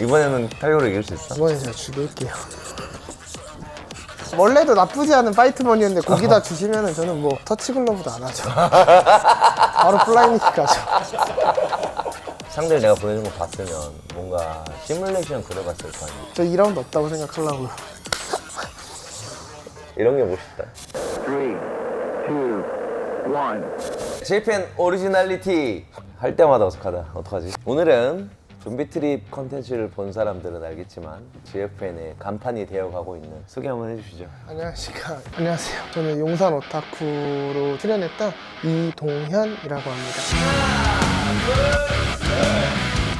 이번에는 타이거로 이길 수 있어? 이번에 제가 죽일게요. 원래도 나쁘지 않은 파이트머니였는데 거기다 주시면은 저는 뭐 터치글러브도 안 하죠. 바로 플라이니키 가죠. 상대를 내가 보내준 거 봤으면 뭔가 시뮬레이션 그려봤을 거 아니야 저 2라운드 없다고 생각하려고요. 이런 게 멋있다 Three, two, one. JPN 오리지널리티 할 때마다 어색하다 어떡하지? 오늘은 좀비 트립 컨텐츠를 본 사람들은 알겠지만 GFN의 간판이 되어가고 있는 소개 한번 해주시죠 안녕하십니까. 안녕하세요. 저는 용산 오타쿠로 출연했던 이동현이라고 합니다.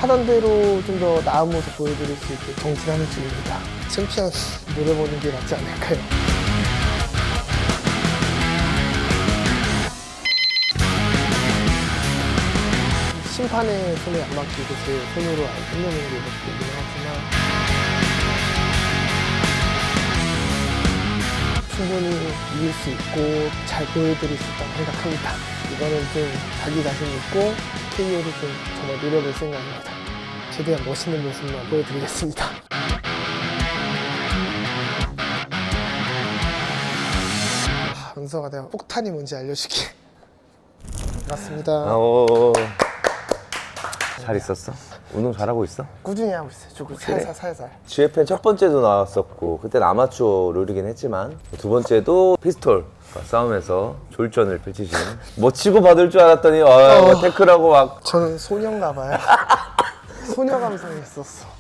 하던 대로 좀 더 나은 모습 보여드릴 수 있게 정진하는 중입니다. 챔피언 노래 보는 게 낫지 않을까요? 심판의 손에 안 맡기고 제 손으로 안 끝내는 게 목표이긴 하지만 충분히 이길 수 있고 잘 보여드릴 수 있다고 생각합니다. 이번엔 좀 자기 자신 있고 KO를 좀 정말 노려볼 생각입니다. 최대한 멋있는 모습만 보여드리겠습니다. 아, 은서가 내가 폭탄이 뭔지 알려줄게. 맞습니다. 아오 잘 있었어? 운동 잘하고 있어? 꾸준히 하고 있어요. 조금 살살 살살. GFN 첫 번째도 나왔었고 그때는 아마추어 룰이긴 했지만 두 번째도 피스톨 싸움에서 졸전을 펼치시는 뭐 치고 받을 줄 알았더니 아, 어. 태클하고 막 저는 소녀인가 봐요. 소녀 감성이 있었어.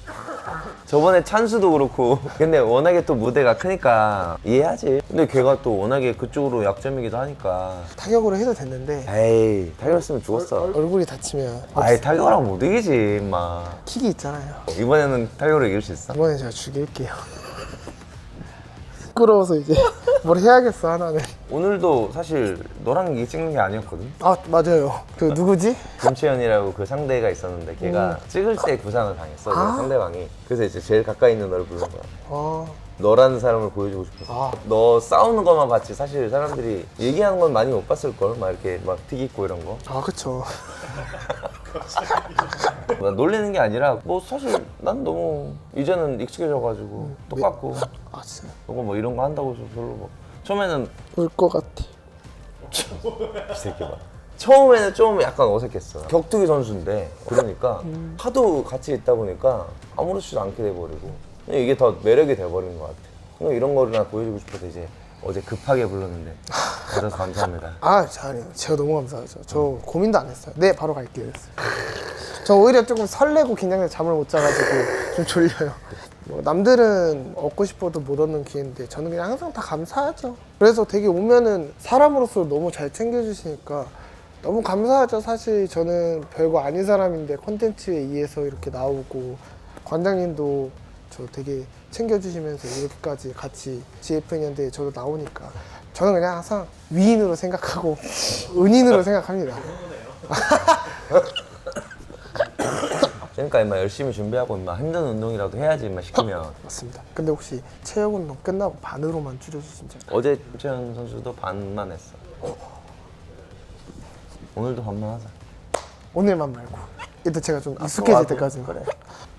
저번에 찬수도 그렇고. 근데 워낙에 또 무대가 크니까 이해하지. 근데 걔가 또 워낙에 그쪽으로 약점이기도 하니까. 타격으로 해도 됐는데. 에이 타격했으면 죽었어. 얼굴이 다치면 아이 타격랑 못 이기지 임마. 킥이 있잖아요. 이번에는 타격으로 이길 수 있어? 이번에 제가 죽일게요. 부끄러워서 이제 뭘 해야겠어 하나는. 오늘도 사실 너랑 이게 찍는 게 아니었거든 아 맞아요. 그 누구지? 김채연이라고 그 상대가 있었는데 걔가 찍을 때 부상을 당했어 그 아. 상대방이 그래서 이제 제일 가까이 있는 너를 부른 거야 아 너라는 사람을 보여주고 싶어서 아. 너 싸우는 것만 봤지 사실 사람들이 얘기하는 건 많이 못 봤을 걸 막 이렇게 막 튀기고 이런 거 아 그쵸. 나 놀리는 게 아니라 뭐 사실 난 너무 이제는 익숙해져가지고 똑같고 아 진짜 너가 뭐 이런 거 한다고 해서 별로 뭐 처음에는 울것 같아. 이 새끼 봐. 처음에는 좀 약간 어색했어 격투기 선수인데 그러니까 하도 같이 있다 보니까 아무렇지도 않게 돼버리고 그냥 이게 더 매력이 돼버린 것 같아. 그냥 이런 거를 나 보여주고 싶어서 이제 어제 급하게 불렀는데 그래서 감사합니다 아 잘해요. 제가 너무 감사하죠. 저 고민도 안 했어요. 네 바로 갈게요. 했어요. 저 오히려 조금 설레고 긴장돼서 잠을 못 자가지고 좀 졸려요. 뭐 남들은 얻고 싶어도 못 얻는 기회인데 저는 그냥 항상 다 감사하죠. 그래서 되게 오면은 사람으로서 너무 잘 챙겨주시니까 너무 감사하죠. 사실 저는 별거 아닌 사람인데 콘텐츠에 의해서 이렇게 나오고 관장님도 저 되게 챙겨주시면서 이렇게까지 같이 GFN인데 저도 나오니까 저는 그냥 항상 위인으로 생각하고 은인으로 생각합니다. 그러니까 열심히 준비하고 힘든 운동이라도 해야지 임마 시키면. 맞습니다. 근데 혹시 체력 운동 끝나고 반으로만 줄여주시면 요 어제 김채연 선수도 반만 했어. 오늘도 반만 하자. 오늘만 말고. 일단 제가 좀 익숙해질 와도 때까지 그래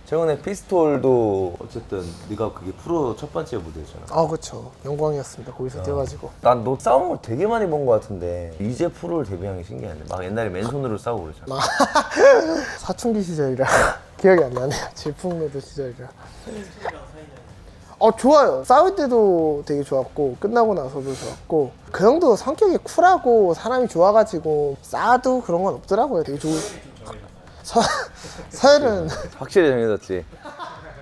최근에 피스톨도 어쨌든 네가 그게 프로 첫 번째 무대잖아. 아 그렇죠 영광이었습니다. 거기서 뛰어가지고. 난 너 싸운 걸 되게 많이 본 것 같은데 이제 프로를 데뷔한 게 신기하네. 막 옛날에 맨손으로 싸우고 그러잖아. 사춘기 시절이라. 기억이 안 나네요. 질풍노도 시절이라. 어 좋아요. 싸울 때도 되게 좋았고 끝나고 나서도 좋았고. 그 형도 성격이 쿨하고 사람이 좋아가지고 싸도 그런 건 없더라고요. 되게 좋은 서, 서열은 확실히 정해졌지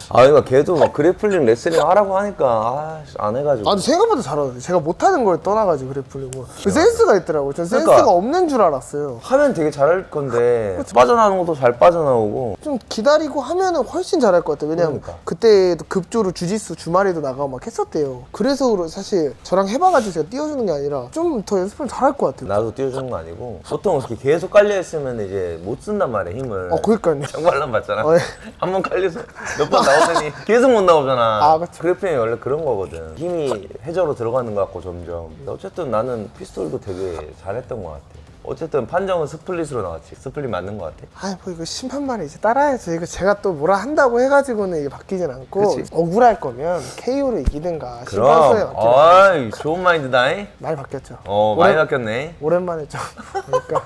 아 그러니까 걔도 막 그래플링 레슬링 하라고 하니까 아씨 안 해가지고 아니 생각보다 잘하는데 제가 못하는 걸 떠나가지고 그래플링을 그 센스가 있더라고요 전 그러니까. 센스가 없는 줄 알았어요 하면 되게 잘할 건데 빠져나오는 것도 잘 빠져나오고 좀 기다리고 하면은 훨씬 잘할 것 같아요. 왜냐면 그러니까. 그때도 급조로 주짓수 주말에도 나가고 막 했었대요. 그래서 그러- 사실 저랑 해봐가지고 제가 띄워주는 게 아니라 좀 더 연습하면 잘할 것 같아요. 나도 띄워주는 거 아니고 보통 이렇게 계속 깔려 있으면 이제 못 쓴단 말이야 힘을 어, 그러니까요. 정말로 봤잖아 어, 예. 한 번 깔려서 몇 번 나오더니 계속 못 나오잖아 아, 그쵸. 그래플링이 원래 그런 거거든 힘이 해저로 들어가는 것 같고 점점 근데 어쨌든 나는 피스톨도 되게 잘했던 것 같아 어쨌든 판정은 스플릿으로 나왔지. 스플릿 맞는 것 같아. 아이 뭐 이거 심판만이 이제 따라야죠. 이거 제가 또 뭐라 한다고 해가지고는 이게 바뀌진 않고 그치. 억울할 거면 KO로 이기든가 심판소에 그럼. 맡기든가 아이, 좋은 마인드다 잉. 많이 바뀌었죠. 어, 많이 오랜- 바뀌었네. 오랜만에 좀 그러니까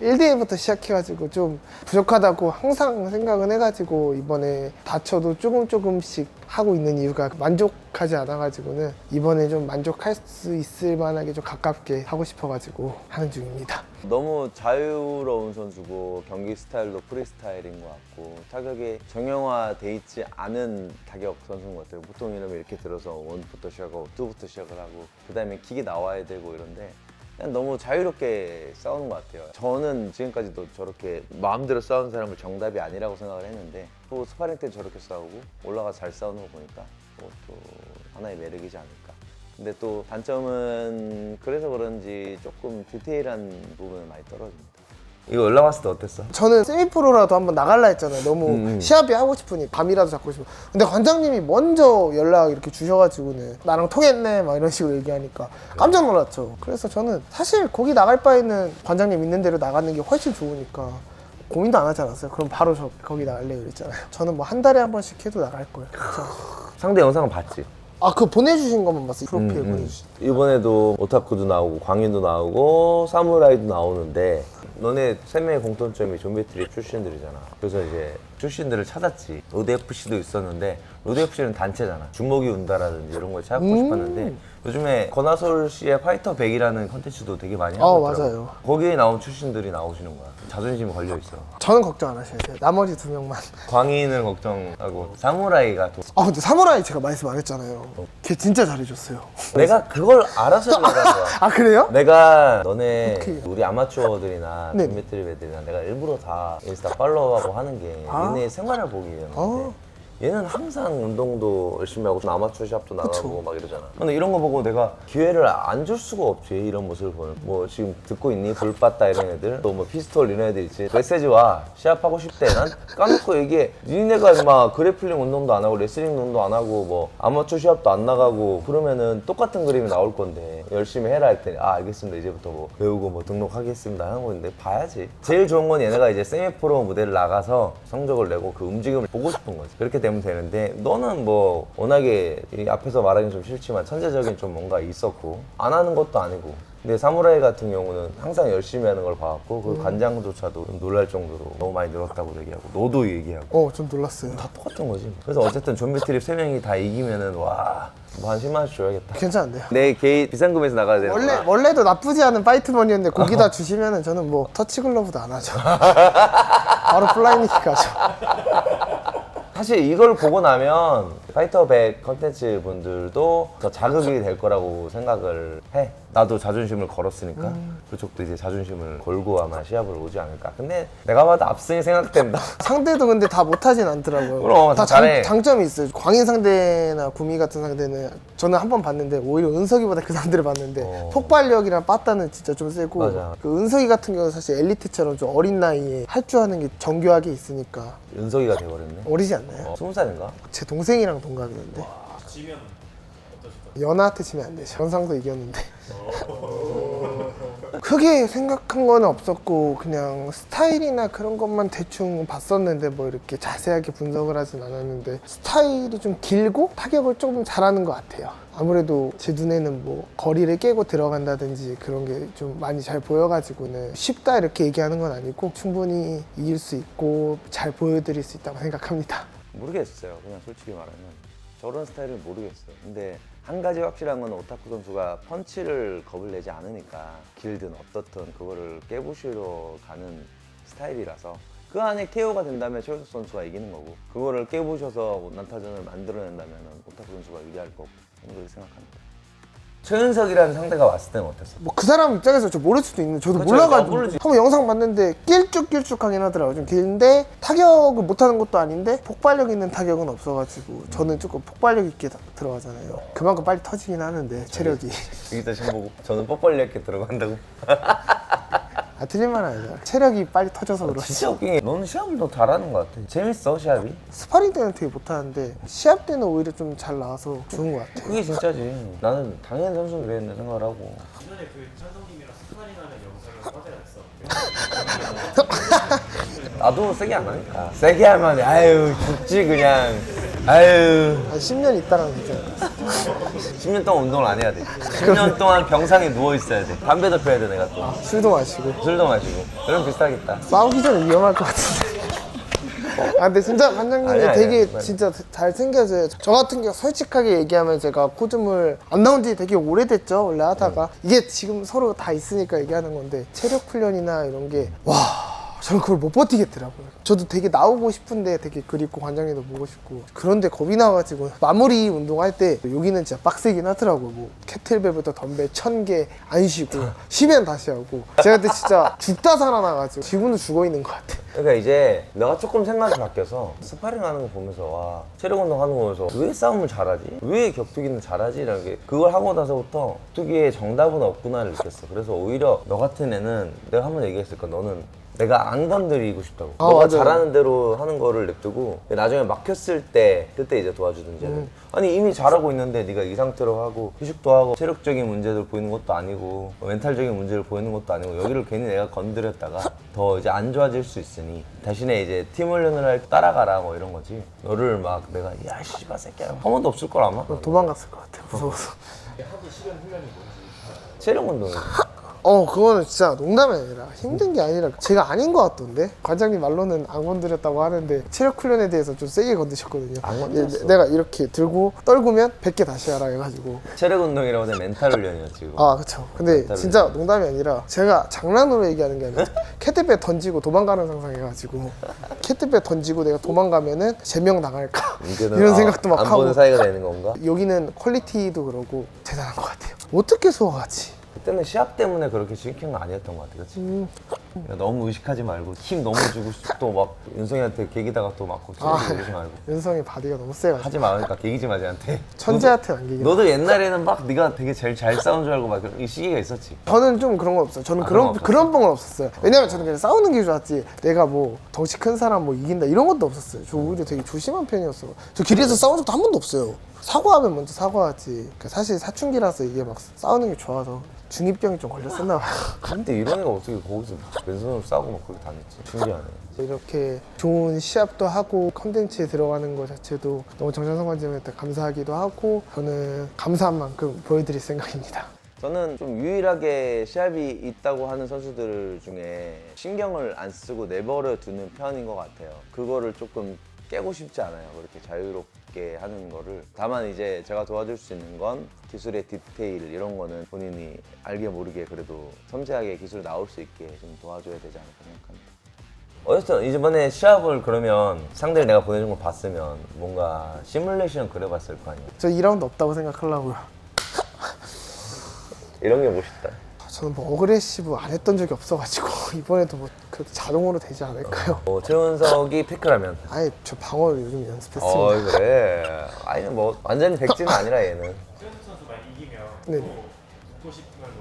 1대1부터 시작해가지고 좀 부족하다고 항상 생각은 해가지고 이번에 다쳐도 조금 조금씩 하고 있는 이유가 만족하지 않아가지고는 이번에 좀 만족할 수 있을 만하게 좀 가깝게 하고 싶어가지고 하는 중입니다. 너무 자유로운 선수고 경기 스타일도 프리스타일인 것 같고 타격이 정형화돼 있지 않은 타격 선수인 것 같아요. 보통 이러면 이렇게 들어서 원부터 시작하고 투부터 시작을 하고 그 다음에 킥이 나와야 되고 이런데 그냥 너무 자유롭게 싸우는 것 같아요. 저는 지금까지도 저렇게 마음대로 싸우는 사람을 정답이 아니라고 생각을 했는데 또 스파링 때 저렇게 싸우고 올라가 잘 싸우는 거 보니까 그것도 하나의 매력이지 않을까. 근데 또 단점은 그래서 그런지 조금 디테일한 부분은 많이 떨어집니다. 이거 올라갔을 때 어땠어? 저는 세미프로라도 한번 나갈라 했잖아요. 너무 음, 음. 시합이 하고 싶으니 밤이라도 잡고 싶어. 근데 관장님이 먼저 연락 이렇게 주셔가지고는 나랑 통했네 막 이런 식으로 얘기하니까 깜짝 놀랐죠. 그래서 저는 사실 거기 나갈 바에는 관장님 있는 대로 나가는 게 훨씬 좋으니까 고민도 안 하지 않았어요. 그럼 바로 저 거기 나갈래 그랬잖아요. 저는 뭐 한 달에 한 번씩 해도 나갈 거예요. 그래서 상대 영상은 봤지? 아, 그 보내주신 것만 봤어요. 프로필 음, 음. 보내주신. 이번에도 오타쿠도 나오고 광인도 나오고 사무라이도 나오는데 너네 세 명의 공통점이 좀비트리 출신들이잖아. 그래서 이제 출신들을 찾았지. 로드 FC도 있었는데 로드 FC는 단체잖아. 주먹이 운다라든지 이런 걸 찾고 음. 싶었는데 요즘에 권하솔 씨의 파이터 100이라는 컨텐츠도 되게 많이 어, 하고 있더라고. 맞아요. 거기에 나온 출신들이 나오시는 거야. 자존심이 걸려 있어. 저는 걱정 안 하셔야 돼요. 나머지 두 명만. 광인을 걱정하고 사무라이가 또 아, 근데 사무라이 제가 말씀 안 했잖아요. 걔 진짜 잘해줬어요. 내가 그걸 알아서 연락한 거야. 아, 그래요? 내가 너네 오케이. 우리 아마추어들이나 네. 준비트립 애들이나 내가 일부러 다 인스타 팔로우하고 하는 게 아. 얘네 생활을 보기 위한 어. 얘는 항상 운동도 열심히 하고 아마추어 시합도 나가고. 막 이러잖아. 근데 이런 거 보고 내가 기회를 안 줄 수가 없지 이런 모습을 보는 뭐 지금 듣고 있니? 불 빠따 이런 애들. 또 뭐 피스톨 이런 애들 있지. 메시지 와 시합하고 싶대. 난 까놓고 얘기해. 니네가 막 그래플링 운동도 안 하고 레슬링 운동도 안 하고 뭐 아마추어 시합도 안 나가고 그러면은 똑같은 그림이 나올 건데 열심히 해라 했더니 아 알겠습니다. 이제부터 뭐 배우고 뭐 등록하겠습니다 하는 건데 봐야지. 제일 좋은 건 얘네가 이제 세미프로 무대를 나가서 성적을 내고 그 움직임을 보고 싶은 거지. 그렇게 되면 되는데 너는 뭐 워낙에 이 앞에서 말하기 좀 싫지만 천재적인 좀 뭔가 있었고 안 하는 것도 아니고 근데 사무라이 같은 경우는 항상 열심히 하는 걸 봐왔고 그 관장조차도 좀 놀랄 정도로 너무 많이 늘었다고 얘기하고 너도 얘기하고 어, 좀 놀랐어요. 다 똑같은 거지 그래서 어쨌든 좀비 트립 세 명이 다 이기면은 와뭐 한 10만 원씩 줘야겠다 괜찮은데요? 내 개인 비상금에서 나가야 되는 원래 원래도 나쁘지 않은 파이트머니였는데 거기다 주시면은 저는 뭐 터치 글러브도 안 하죠. 바로 플라이니키 가죠. 사실 이걸 보고 나면 파이터 100 컨텐츠 분들도 더 자극이 될 거라고 생각을 해. 나도 자존심을 걸었으니까 음. 그쪽도 이제 자존심을 걸고 아마 시합을 오지 않을까. 근데 내가 봐도 압승이 생각된다. 상대도 근데 다 못하진 않더라고요. 그럼, 다 잘해. 장, 장점이 있어요. 광인 상대나 구미 같은 상대는 저는 한 번 봤는데 오히려 은석이보다 그 상대를 봤는데 어. 폭발력이랑 빠따는 진짜 좀 세고 맞아. 그 은석이 같은 경우는 사실 엘리트처럼 좀 어린 나이에 할 줄 아는 게 정교하게 있으니까 은석이가 돼버렸네. 어리지 않나요? 어, 스무 살인가? 제 동생이랑 동갑이었는데 지면 연하한테 지면 안 되죠. 연상도 이겼는데. 크게 생각한 거는 없었고 그냥 스타일이나 그런 것만 대충 봤었는데 뭐 이렇게 자세하게 분석을 하진 않았는데 스타일이 좀 길고 타격을 조금 잘하는 것 같아요. 아무래도 제 눈에는 뭐 거리를 깨고 들어간다든지 그런 게 좀 많이 잘 보여가지고는 쉽다 이렇게 얘기하는 건 아니고 충분히 이길 수 있고 잘 보여드릴 수 있다고 생각합니다. 모르겠어요. 그냥 솔직히 말하면 저런 스타일을 모르겠어요. 근데 한 가지 확실한 건 오타쿠 선수가 펀치를 겁을 내지 않으니까 길든 어떻든 그거를 깨부시러 가는 스타일이라서 그 안에 KO가 된다면 최우석 선수가 이기는 거고 그거를 깨부셔서 난타전을 만들어낸다면 오타쿠 선수가 유리할 거고 그렇게 생각합니다. 최은석이라는 상대가 왔을 때는 어땠어? 뭐 그 사람 입장에서 저 모를 수도 있는데 저도 그쵸, 몰라가지고. 모르지. 한번 영상 봤는데 길쭉길쭉하긴 하더라고요. 좀 길는데 타격을 못하는 것도 아닌데 폭발력 있는 타격은 없어가지고 저는 조금 폭발력 있게 다- 들어가잖아요. 그만큼 빨리 터지긴 하는데 체력이. 여기다 지금 보고 저는 뻔뻔히 이렇게 들어간다고 아 틀린말 아니잖아 체력이 빨리 터져서 그렇지. 진짜 웃긴 게 너는 시합을 더 잘하는 것 같아. 재밌어 시합이? 스파링 때는 되게 못하는데 시합 때는 오히려 좀 잘 나와서 좋은 것 같아. 그게 진짜지. 나는 당연히 선수를 그랬는 생각을 하고. 전에 그 찬성님이랑 스파링하는 영상을 화제였어. 나도 세게 안 하니까. 세게 하면 아유 죽지 그냥. 아유 한 10년 있다가는 같아요 10년 동안 운동을 안 해야 돼. 10년 동안 병상에 누워 있어야 돼. 담배도 피워야 돼 내가 또. 술도 마시고 술도 마시고. 그럼 비슷하겠다. 싸우기 전에 위험할 것 같은데. 아 근데 진짜 관장님이 아니야, 되게 아니야. 진짜 잘 생겨져요. 저 같은 경우 솔직하게 얘기하면 제가 코즘을 안 나온 지 되게 오래됐죠 원래 하다가 이게 지금 서로 다 있으니까 얘기하는 건데 체력 훈련이나 이런 게 와. 저는 그걸 못 버티겠더라고요. 저도 되게 나오고 싶은데 되게 그립고 관장님도 보고 싶고 그런데 겁이 나가지고 마무리 운동할 때 여기는 진짜 빡세긴 하더라고요. 뭐 캐틀벨부터 덤벨 천 개 안 쉬고 쉬면 다시 하고 제가 그때 진짜 죽다 살아나가지고 지금도 죽어 있는 것 같아. 그러니까 이제 내가 조금 생각이 바뀌어서 스파링 하는 거 보면서 와 체력 운동 하는 거 보면서 왜 싸움을 잘하지? 왜 격투기는 잘하지? 라는 게 그걸 하고 나서부터 격투기에 정답은 없구나를 느꼈어 그래서 오히려 너 같은 애는 내가 한 번 얘기했을 거야 너는 내가 안 건드리고 싶다고. 아, 너가 맞아요. 잘하는 대로 하는 거를 냅두고 나중에 막혔을 때 그때 이제 도와주든지 하는. 아니 이미 잘하고 있는데 네가 이 상태로 하고 휴식도 하고 체력적인 문제들 보이는 것도 아니고 뭐 멘탈적인 문제를 보이는 것도 아니고 여기를 괜히 내가 건드렸다가 더 이제 안 좋아질 수 있으니 대신에 이제 팀 훈련을 할 때 따라가라 뭐 이런 거지. 너를 막 내가 야 씨발 새끼야. 한 번도 없을 걸 아마. 도망갔을 것 같아요. 무서워서. 체력 운동이 어 그거는 진짜 농담이 아니라 힘든 게 아니라 제가 아닌 것 같던데? 관장님 말로는 안 건드렸다고 하는데 체력 훈련에 대해서 좀 세게 건드셨거든요. 안 건드렸어. 예, 내가 이렇게 들고 떨구면 100개 다시 하라 해가지고. 체력 운동이라고 해서 멘탈 훈련이었지 이거 아 그쵸. 근데 멘탈 진짜 농담이 아니라 제가 장난으로 얘기하는 게 아니라 캐트백 던지고 도망가는 상상해가지고 캐트백 던지고 내가 도망가면은 제명 나갈까? 이제는 이런 아, 생각도 막 안 하고. 보는 사이가 되는 건가? 여기는 퀄리티도 그러고 대단한 것 같아요. 어떻게 소화하지 그때는 시합 때문에 그렇게 시킨 건 아니었던 것 같아, 그렇지? 음. 그러니까 너무 의식하지 말고 힘 너무 주고 또 막 윤성이한테 계기다가 또막 아. 그러지 말고 윤성이 바디가 너무 세가지고 하지 말으니까 계기지 마 쟤한테. 천재한테 안기긴 너도 옛날에는 막 네가 되게 제일 잘 싸운 줄 알고 막 그런 이 시기가 있었지. 저는 좀 그런 건 없어요. 저는 아, 그런 그런 거 그런 뽕은 없었어요. 왜냐면 저는 그냥 싸우는 게 좋았지. 내가 뭐 덩치 큰 사람 뭐 이긴다 이런 것도 없었어요. 저 오히려 되게 조심한 편이었어. 저 길에서 싸운 적도 한 번도 없어요. 사과하면 먼저 사과하지. 그러니까 사실 사춘기라서 이게 막 싸우는 게 좋아서 중이병이 좀 걸렸었나 봐요. 근데 이런 애가 어떻게 거기서 왼손으로 싸고 막 그렇게 다녔지? 신기하네. 이렇게 좋은 시합도 하고 컨텐츠에 들어가는 것 자체도 너무 정찬성 관장님한테 감사하기도 하고 저는 감사한 만큼 보여드릴 생각입니다. 저는 좀 유일하게 시합이 있다고 하는 선수들 중에 신경을 안 쓰고 내버려 두는 편인 것 같아요. 그거를 조금 깨고 싶지 않아요. 그렇게 자유롭게 하는 거를. 다만 이제 제가 도와줄 수 있는 건 기술의 디테일 이런 거는 본인이 알게 모르게 그래도 섬세하게 기술 나올 수 있게 좀 도와줘야 되지 않을까 생각합니다. 어쨌든 이번에 시합을 그러면 상대를 내가 보내준 걸 봤으면 뭔가 시뮬레이션 그려봤을 거 아니야. 저 2라운드 없다고 생각하려고요. 이런 게 멋있다. 저는 뭐 어그레시브 안 했던 적이 없어가지고 이번에도 뭐 그렇게 자동으로 되지 않을까요? 어, 최은석이 피크라면 아예 저 방어를 요즘 연습했습니다. 어 그래. 아니 뭐 완전히 백지는 아니라 얘는. 네.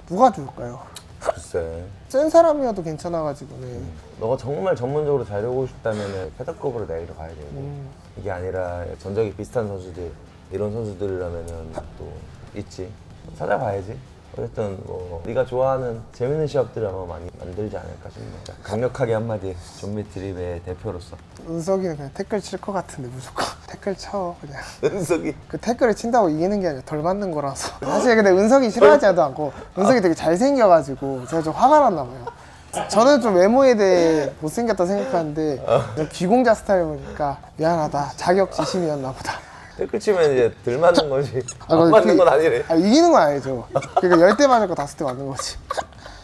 누가 좋을까요? 글쎄. 센 사람이어도 괜찮아가지고는 너가 정말 전문적으로 잘하고 싶다면 패더급으로 내리러 가야 되고 이게 아니라 전적이 비슷한 선수들 이런 선수들이라면은 또 있지. 찾아봐야지. 어쨌든 뭐 네가 좋아하는 재밌는 시합들 아마 많이 만들지 않을까 싶네요. 강력하게 한마디 좀비 드립의 대표로서. 은석이는 그냥 태클 칠 것 같은데 무조건. 태클 쳐 그냥. 은석이? 그 태클을 친다고 이기는 게 아니라 덜 맞는 거라서. 사실 근데 은석이 싫어하지도 않고 은석이 되게 잘생겨가지고 제가 좀 화가 났나 봐요. 저는 좀 외모에 대해 못생겼다 생각하는데 귀공자 스타일 보니까 미안하다. 자격지심이었나 보다 치면 이제 들 맞는 거지. 아, 안 그거 맞는 그- 건 아니래 아, 이기는 건 아니죠? 그러니까 열대 맞을 거 다섯 대 맞는 거지.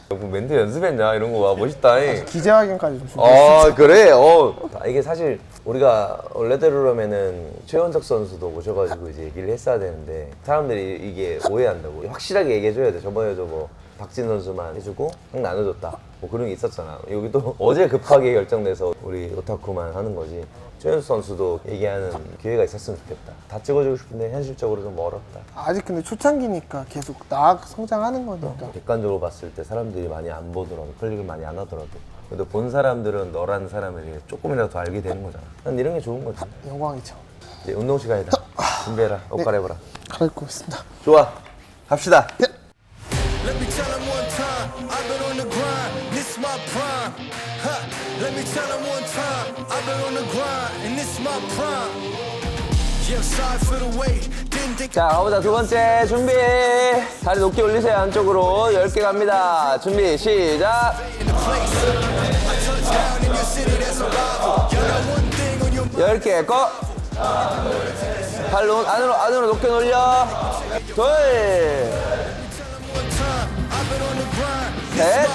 뭐 멘트 연습했냐? 이런 거와 멋있다. 잉. 기재 확인까지 좀 준비했어 아 그래? 어. 아, 이게 사실 우리가 원래대로라면은 최원석 선수도 모셔가지고 이제 얘기를 했어야 되는데 사람들이 이게 오해한다고 확실하게 얘기해줘야 돼. 저번에도 뭐 박진 선수만 해주고 형 나눠줬다. 뭐 그런 게 있었잖아. 여기도 어제 급하게 결정돼서 우리 오타쿠만 하는 거지. 최현수 선수도 얘기하는 기회가 있었으면 좋겠다. 다 찍어주고 싶은데 현실적으로 좀 멀었다. 아직 근데 초창기니까 계속 나아 성장하는 거니까. 객관적으로 봤을 때 사람들이 많이 안 보더라도 클릭을 많이 안 하더라도. 그래도 본 사람들은 너라는 사람에 대해 조금이라도 더 알게 되는 거잖아. 난 이런 게 좋은 거지. 영광이죠. 이제 운동 시간이다. 준비해라. 옷 갈아입어라. 갈아입고 있습니다. 좋아. 갑시다 Let me tell them one time, I've been on the grind, this my prime. Huh. Let me tell them one time. I've been on the grind, and this is my prime. Yeah, sorry for the wait. 자, 가보자. 두 번째 준비. 다리 높게 올리세요. 안쪽으로. 10개 갑니다. 준비, 시작. in the place. I touched down in your city, that's a rival. You got one thing on your 10개, 꺼. 발 놓- 안으로, 안으로 높게 놀려. 둘, 넷.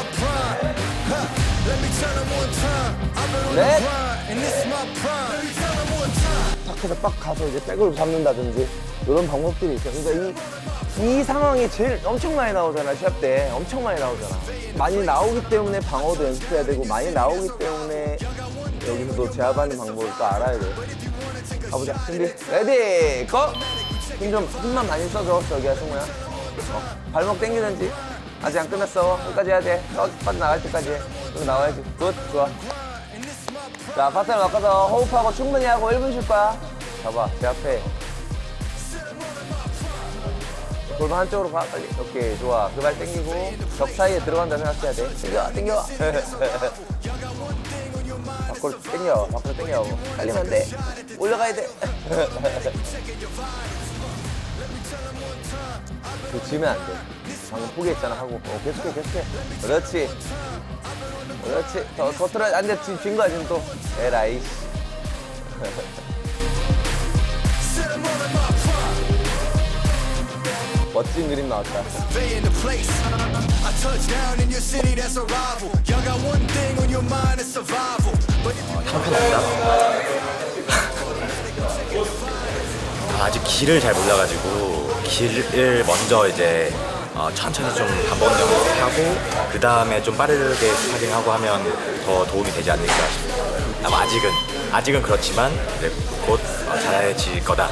them one time. 탁해서 빡 가서 이제 백을 잡는다든지 이런 방법들이 있어요. 그러니까 이, 이 상황이 제일 엄청 많이 나오잖아, 시합 때. 엄청 많이 나오잖아. 많이 나오기 때문에 방어도 연습해야 되고, 많이 나오기 때문에 여기서도 제압하는 방법을 또 알아야 돼. 가보자. 준비. 레디, 고! 힘 좀, 힘만 많이 써줘, 저기야, 승우야. 어, 발목 당기든지. 아직 안 끝났어. 끝까지 해야 돼. 어, 빠져나갈 때까지 해. 좀 나와야지. 굿, 좋아. 자, 파트너 바꿔서 호흡하고 충분히 하고 1분 쉴 거야. 잡아, 제 앞에. 골반 한쪽으로 가, 빨리. 오케이, 좋아. 그 발 당기고, 벽 사이에 들어간다 생각해야 돼. 당겨, 당겨. 밖으로 당겨, 밖으로 당겨. 빨리면 안 돼. 올라가야 돼. 그 지면 안 돼. 방금 포기했잖아, 하고. 어, 계속해, 계속해. 그렇지. 그렇지. 더, 더 틀어야 안 돼. 지금 진 거야, 지금 또. 에라이. 씨. 멋진 그림 나왔다. They 아직 길을 잘 몰라가지고 길을 먼저 이제 어, 천천히 좀 반복 연습하고 그 다음에 좀 빠르게 스파링하고 하면 더 도움이 되지 않을까 싶습니다. 아마 아직은 아직은 그렇지만 이제 곧 어, 잘해질 거다.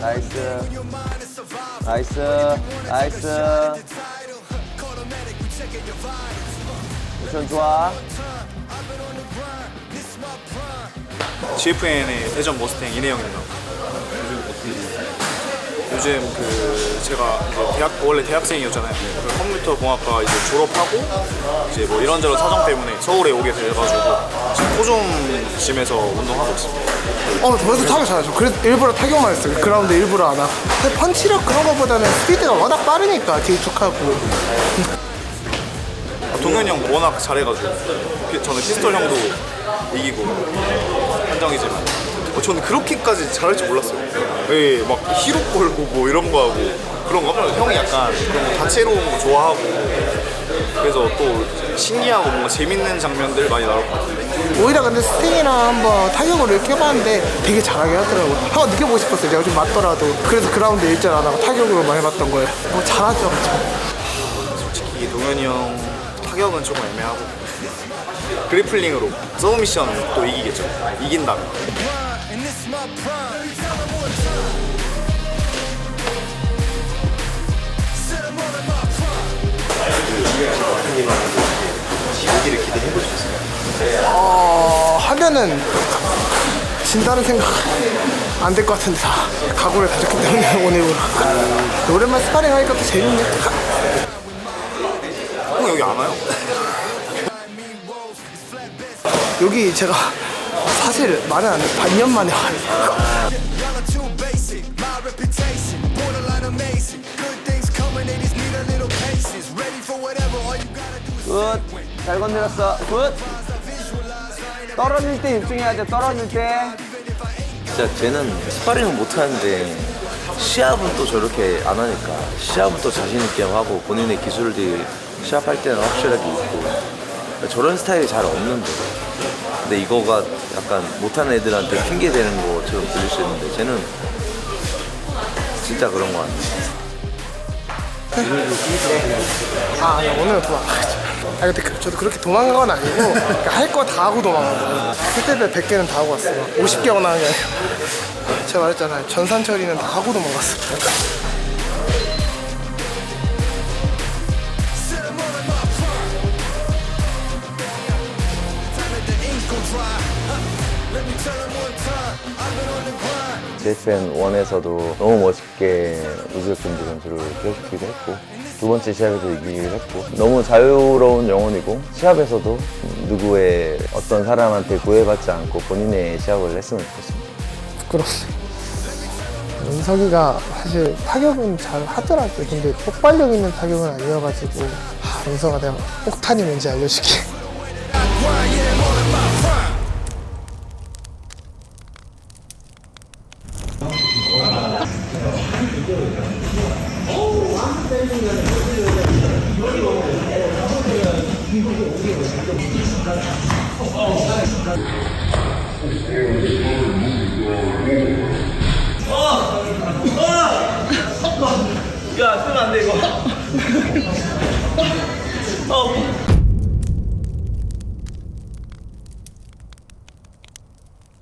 나이스. 나이스. 나이스. 미션 좋아. GFN의 대전 머스탱 이내영입니다. 요즘 그 제가 이제 대학 원래 대학생이었잖아요. 그 컴퓨터 공학과 이제 졸업하고 이제 뭐 이런저런 사정 때문에 서울에 오게 돼가지고 지금 토종심에서 운동하고 있습니다. 어, 저도 타격 잘하죠. 그래서 일부러 타격만 했어요. 그라운드 일부러 안 하고. 근데 펀치력 그런 거보다는 스피드가 워낙 빠르니까 길쭉하고. 동현이 형 워낙 잘해가지고 피- 저는 피스톨 형도 이기고 한정이지만 어, 저는 그렇게까지 잘할 줄 몰랐어요. 예, 막 히로 걸고 뭐 이런 거 하고 그런 거 형이 약간 그런 거 다채로운 거 좋아하고 그래서 또 신기하고 뭔가 재밌는 장면들 많이 나올 것 같은데 오히려 근데 스팅이랑 한번 타격을 이렇게 해봤는데 되게 잘하게 하더라고요. 한번 느껴보고 싶었어요. 내가 좀 맞더라도. 그래서 그라운드 일절 안 하고 타격으로만 해봤던 거예요. 뭐 잘하죠. 저. 솔직히 동현이 형 타격은 조금 애매하고 그리플링으로 서브 미션 또 이기겠죠. 이긴다면. 여기를 기대해 보셨어요? 어, 하면은 진다는 생각 안 될 것 같은데 다 각오를 다졌기 때문에 오늘부로. 오랜만에 스파링 하니까 또 재밌네. 형 여기 제가 사실 말은 안 돼. 반년 만에 와요. 굿. 잘 건드렸어. 굿. 떨어질 때 집중해야 돼. 떨어질 때. 진짜 쟤는 스파링은 못 하는데 시합은 또 저렇게 안 하니까 시합은 또 자신 있게 하고 본인의 기술들이 시합할 때는 확실하게 있고 저런 스타일이 잘 없는데 근데 이거가 약간 못하는 애들한테 핑계 대는 것처럼 들릴 수 있는데 쟤는 진짜 그런 거 같네. 아, 아니, 오늘은 도망가야죠. 아, 근데 그- 저도 그렇게 도망간 건 아니고, 할 거 다 하고 도망간 거예요. 스텝에 100개는 다 하고 왔어요. 50개 원하는 게 아니고. 제가 말했잖아요. 전산 처리는 다 하고 도망갔어요. 1에서도 너무 멋있게 우즈베크 김지 선수를 깨우기도 했고 두 번째 시합에서 이기기도 했고 너무 자유로운 영혼이고 시합에서도 누구의 어떤 사람한테 구애받지 않고 본인의 시합을 했으면 좋겠습니다. 부끄럽네. 은석이가 사실 타격은 잘 하더라고요. 근데 폭발력 있는 타격은 아니어가지고 아, 은석아 내가 폭탄이 뭔지 알려줄게.